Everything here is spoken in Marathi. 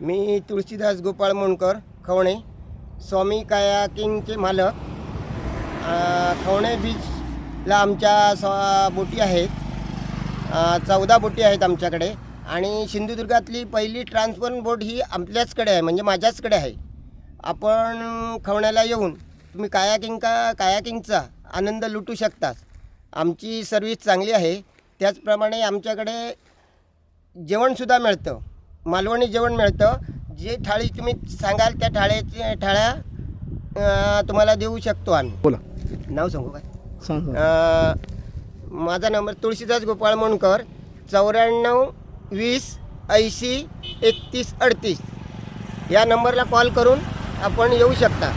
मी तुळशीदास गोपाळ मोणकर खवणे. स्वामी कायाकिंगचे मालक. खवणे बीचला आमच्या स बोटी आहेत. चौदा बोटी आहेत आमच्याकडे. आणि सिंधुदुर्गातली पहिली ट्रान्सफर बोट ही आपल्याचकडे आहे म्हणजे माझ्याचकडे आहे. आपण खवण्याला येऊन तुम्ही कायाकिंग का कायाकिंगचा आनंद लुटू शकता आमची सर्विस चांगली आहे. त्याचप्रमाणे आमच्याकडे जेवणसुद्धा मिळतं. मालवणी जेवण मिळतं. जे थाळी तुम्ही सांगाल त्या थाळ्याची थाळ्या तुम्हाला देऊ शकतो आम्ही. बोला. नाव सांगू काय सांग अं, माझा नंबर तुळशीदास गोपाळ मोणकर चौऱ्याण्णव वीस ऐंशी एकतीस अडतीस. या नंबरला कॉल करून आपण येऊ शकता.